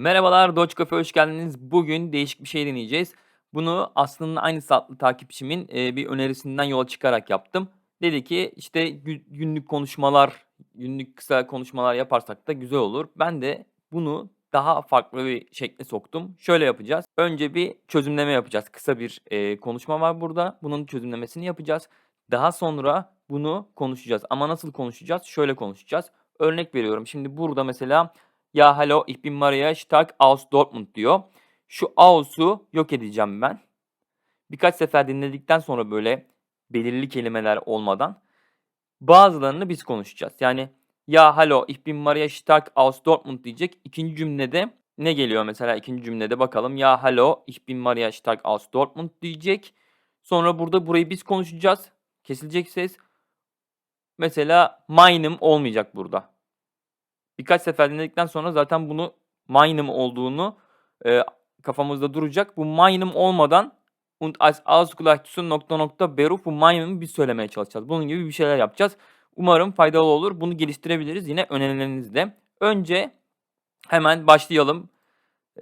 Merhabalar, Doge Cafe hoş geldiniz. Bugün değişik bir şey deneyeceğiz. Bunu aslında aynı adlı takipçimin, bir önerisinden yola çıkarak yaptım. Dedi ki, işte, gü günlük konuşmalar, günlük kısa konuşmalar yaparsak da güzel olur. Ben de bunu daha farklı bir şekle soktum. Şöyle yapacağız. Önce bir çözümleme yapacağız. Kısa bir, eee, konuşma var burada. Bunun çözümlemesini yapacağız. Daha sonra bunu konuşacağız ama nasıl konuşacağız? Şöyle konuşacağız. Örnek veriyorum. Şimdi burada mesela "Ya, hallo, ich bin Maria Stark aus Dortmund" diyor. Şu aus'u yok edeceğim ben. Birkaç sefer dinledikten sonra böyle belirli kelimeler olmadan bazılarını biz konuşacağız. Yani "Ya, hallo, ich bin Maria Stark aus Dortmund" diyecek. 2. cümlede ne geliyor mesela 2. cümlede bakalım. "Ya, hallo, ich bin Maria Stark aus Dortmund" diyecek. Sonra burada burayı biz konuşacağız. Kesilecek ses. Mesela "Meinem" olmayacak burada. Birkaç sefer dinledikten sonra zaten bunu "Meinem" olduğunu, eee, kafamızda duracak. Bu "Meinem" olmadan "Und als Ausgleich zu nokta nokta Beruf" bu "Meinem'i biz söylemeye çalışacağız. Bunun gibi bir şeyler yapacağız. Umarım faydalı olur. Bunu geliştirebiliriz yine önerilerinizle. Önce hemen başlayalım,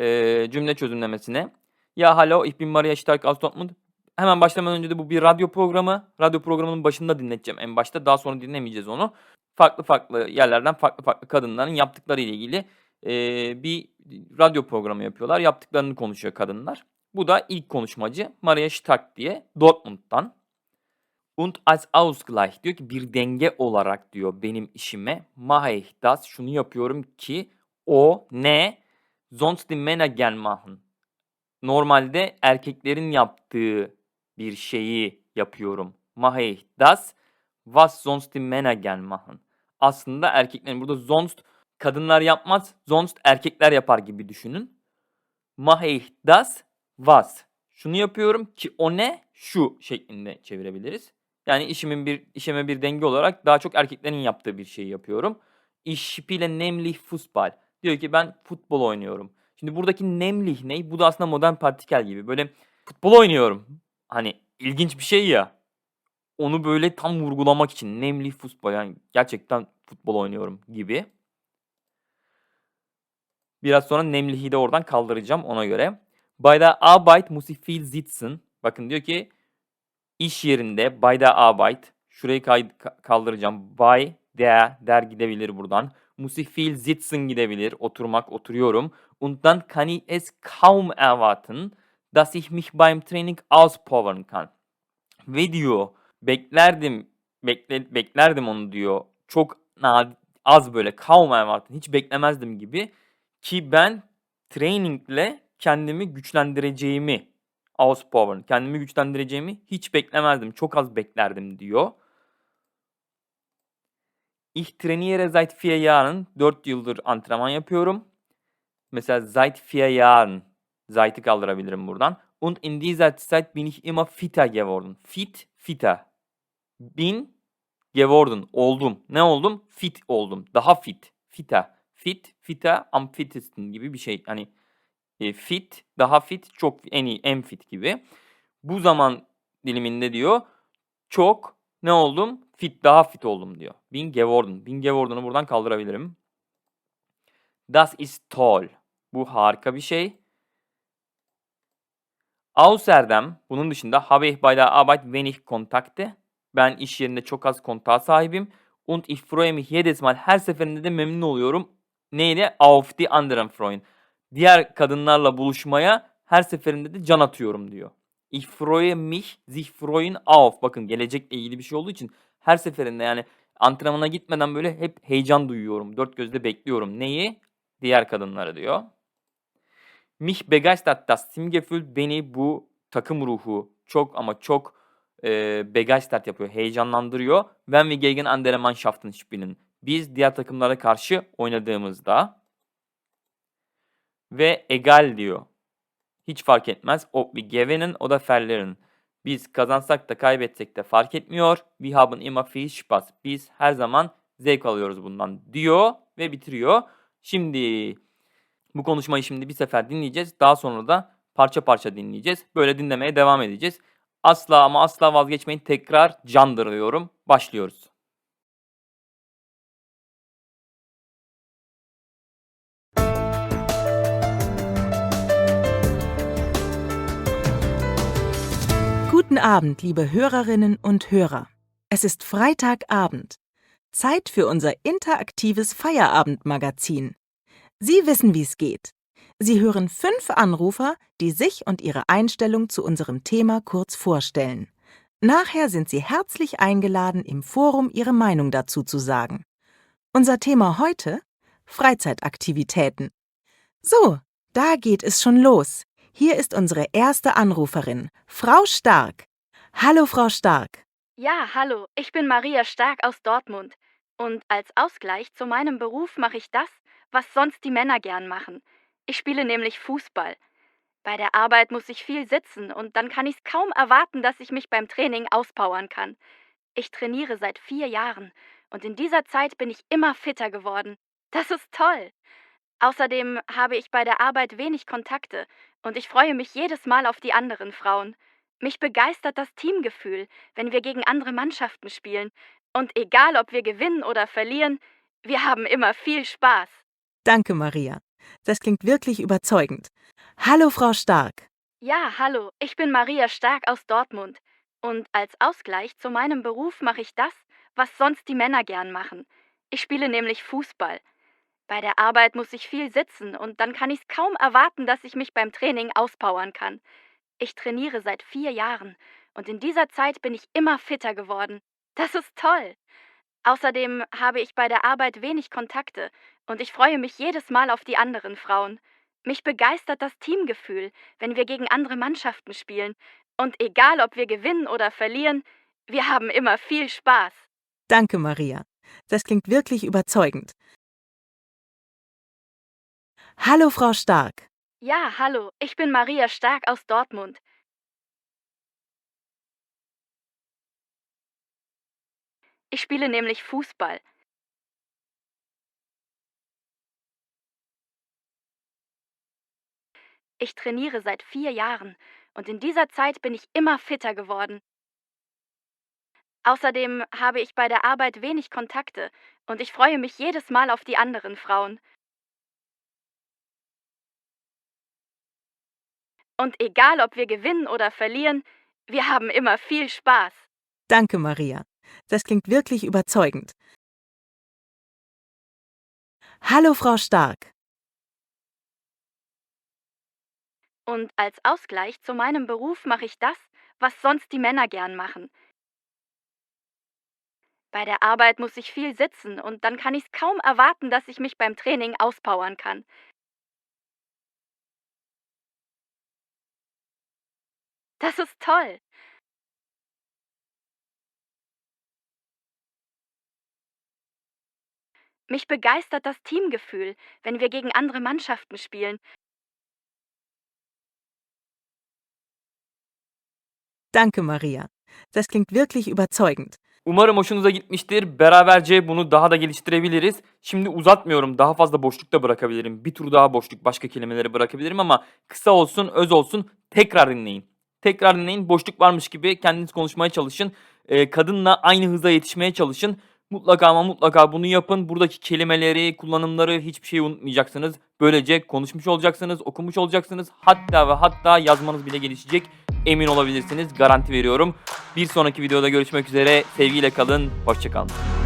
eee, cümle çözümlemesine. "Ya, hallo, ich bin Maria Stark aus Dortmund" Hemen başlamadan önce de bu bir radyo programı. Radyo programının başında dinleteceğim en başta. Daha sonra dinlemeyeceğiz onu. Farklı farklı yerlerden farklı farklı kadınların yaptıkları ile ilgili, eee, bir radyo programı yapıyorlar. Yaptıklarını konuşuyor kadınlar. Bu da ilk konuşmacı Maria Stark diye Dortmund'dan. "Und als Ausgleich" diyor ki bir denge olarak diyor benim işime mache ich das şunu yapıyorum ki o ne sonst die Männer gern machen. Normalde erkeklerin yaptığı bir şeyi yapıyorum. Mache das was sonst die Männer gern machen. Aslında erkeklerin burada sonst kadınlar yapmaz, sonst erkekler yapar gibi düşünün. Mache das was şunu yapıyorum ki o ne şu şeklinde çevirebiliriz. Yani işimin bir işime bir denge olarak daha çok erkeklerin yaptığı bir şeyi yapıyorum. Ich spiele nämlich Fußball. Diyor ki ben futbol oynuyorum. Şimdi buradaki nämlich ne? Bu da aslında modern partikel gibi. Böyle futbol oynuyorum. Hani ilginç bir şey ya. Onu böyle tam vurgulamak için nämlich Fußball yani gerçekten futbol oynuyorum gibi. Biraz sonra nämlich'i de oradan kaldıracağım ona göre. Bei der Arbeit muss ich viel sitzen. Bakın diyor ki iş yerinde bei der Arbeit şurayı kaldıracağım. Bei der der gidebilir buradan. Muss ich viel sitzen gidebilir. Oturmak, oturuyorum. Und dann kann ich es kaum erwarten, dass ich mich beim Training auspowern kann. Ve diyor beklerdim bekle, beklerdim onu diyor. Çok az böyle kaum erwarten hiç beklemezdim gibi ki ben trainingle kendimi güçlendireceğimi auspowern kendimi güçlendireceğimi hiç beklemezdim. Çok az beklerdim diyor. Ich trainiere seit vier Jahren. 4 yıldır antrenman yapıyorum. Mesela seit vier Jahren. Seit'i kaldırabilirim buradan. Und in dieser Zeit bin ich immer fitter geworden. Fit, fitter. Bin geworden, oldum. Ne oldum? Fit oldum. Daha fit, fitter. Fit, fitter, am fittesten gibi bir şey. Hani e, fit, daha fit, çok en iyi, en fit gibi. Bu zaman diliminde diyor çok ne oldum? Fit, daha fit oldum diyor. Bin geworden. Bin geworden'ı buradan kaldırabilirim. Das ist toll. Bu harika bir şey. Außerdem bunun dışında habe ich bei der Arbeit wenig Kontakte. Ben iş yerinde çok az kontağa sahibim. Und ich freue mich jedes Mal. Her seferinde de memnun oluyorum. Neyle? Auf die anderen freuen. Diğer kadınlarla buluşmaya her seferinde de can atıyorum diyor. Ich freue mich, sich freuen auf. Bakın gelecekle ilgili bir şey olduğu için her seferinde yani antrenmana gitmeden böyle hep heyecan duyuyorum. Dört gözle bekliyorum. Neyi? Diğer kadınları diyor. Mich begeistert das Teamgefühl. Beni bu takım ruhu çok ama çok e, begeistert yapıyor, heyecanlandırıyor. Wenn wir gegen andere Mannschaften spielen. Biz diğer takımlara karşı oynadığımızda ve egal diyor. Hiç fark etmez. Ob wir gewinnen o da verlieren. Biz kazansak da kaybetsek de fark etmiyor. Wir haben immer viel Spaß. Biz her zaman zevk alıyoruz bundan diyor ve bitiriyor. Şimdi bu konuşmayı şimdi bir sefer dinleyeceğiz. Daha sonra da parça parça dinleyeceğiz. Böyle dinlemeye devam edeceğiz. Asla ama asla vazgeçmeyin. Tekrar candırıyorum. Başlıyoruz. Guten Abend, liebe Hörerinnen und Hörer. Es ist Freitagabend. Zeit für unser interaktives Feierabendmagazin. Sie wissen, wie es geht. Sie hören fünf Anrufer, die sich und ihre Einstellung zu unserem Thema kurz vorstellen. Nachher sind Sie herzlich eingeladen, im Forum Ihre Meinung dazu zu sagen. Unser Thema heute? Freizeitaktivitäten. So, da geht es schon los. Hier ist unsere erste Anruferin, Frau Stark. Hallo, Frau Stark. Ja, hallo, ich bin Maria Stark aus Dortmund. Und als Ausgleich zu meinem Beruf mache ich das, was sonst die Männer gern machen. Ich spiele nämlich Fußball. Bei der Arbeit muss ich viel sitzen und dann kann ich es kaum erwarten, dass ich mich beim Training auspowern kann. Ich trainiere seit vier Jahren und in dieser Zeit bin ich immer fitter geworden. Das ist toll. Außerdem habe ich bei der Arbeit wenig Kontakte und ich freue mich jedes Mal auf die anderen Frauen. Mich begeistert das Teamgefühl, wenn wir gegen andere Mannschaften spielen. Und egal, ob wir gewinnen oder verlieren, wir haben immer viel Spaß. Danke, Maria. Das klingt wirklich überzeugend. Hallo, Frau Stark. Ja, hallo, ich bin Maria Stark aus Dortmund. Und als Ausgleich zu meinem Beruf mache ich das, was sonst die Männer gern machen. Ich spiele nämlich Fußball. Bei der Arbeit muss ich viel sitzen und dann kann ich es kaum erwarten, dass ich mich beim Training auspowern kann. Ich trainiere seit vier Jahren und in dieser Zeit bin ich immer fitter geworden. Das ist toll. Außerdem habe ich bei der Arbeit wenig Kontakte und ich freue mich jedes Mal auf die anderen Frauen. Mich begeistert das Teamgefühl, wenn wir gegen andere Mannschaften spielen. Und egal, ob wir gewinnen oder verlieren, wir haben immer viel Spaß. Danke, Maria. Das klingt wirklich überzeugend. Hallo, Frau Stark. Ja, hallo, ich bin Maria Stark aus Dortmund. Ich spiele nämlich Fußball. Ich trainiere seit vier Jahren und in dieser Zeit bin ich immer fitter geworden. Außerdem habe ich bei der Arbeit wenig Kontakte und ich freue mich jedes Mal auf die anderen Frauen. Und egal, ob wir gewinnen oder verlieren, wir haben immer viel Spaß. Danke, Maria. Das klingt wirklich überzeugend. Hallo, Frau Stark. Und als Ausgleich zu meinem Beruf mache ich das, was sonst die Männer gern machen. Bei der Arbeit muss ich viel sitzen und dann kann ich es kaum erwarten, dass ich mich beim Training auspowern kann. Das ist toll. Mich begeistert das Teamgefühl, wenn wir gegen andere Mannschaften spielen. Danke, Maria. Das klingt wirklich überzeugend. Umarım hoşunuza gitmiştir. Beraberce bunu daha da geliştirebiliriz. Şimdi uzatmıyorum. Daha fazla boşluk da bırakabilirim. Bir tur daha boşluk başka kelimeleri bırakabilirim ama kısa olsun, öz olsun. Tekrar dinleyin. Tekrar dinleyin. Boşluk varmış gibi kendiniz konuşmaya çalışın. Ee, kadınla aynı hıza yetişmeye çalışın. Mutlaka ama mutlaka bunu yapın. Buradaki kelimeleri, kullanımları hiçbir şey unutmayacaksınız. Böylece konuşmuş olacaksınız, okumuş olacaksınız. Hatta ve hatta yazmanız bile gelişecek. Emin olabilirsiniz. Garanti veriyorum. Bir sonraki videoda görüşmek üzere. Sevgiyle kalın. Hoşçakalın.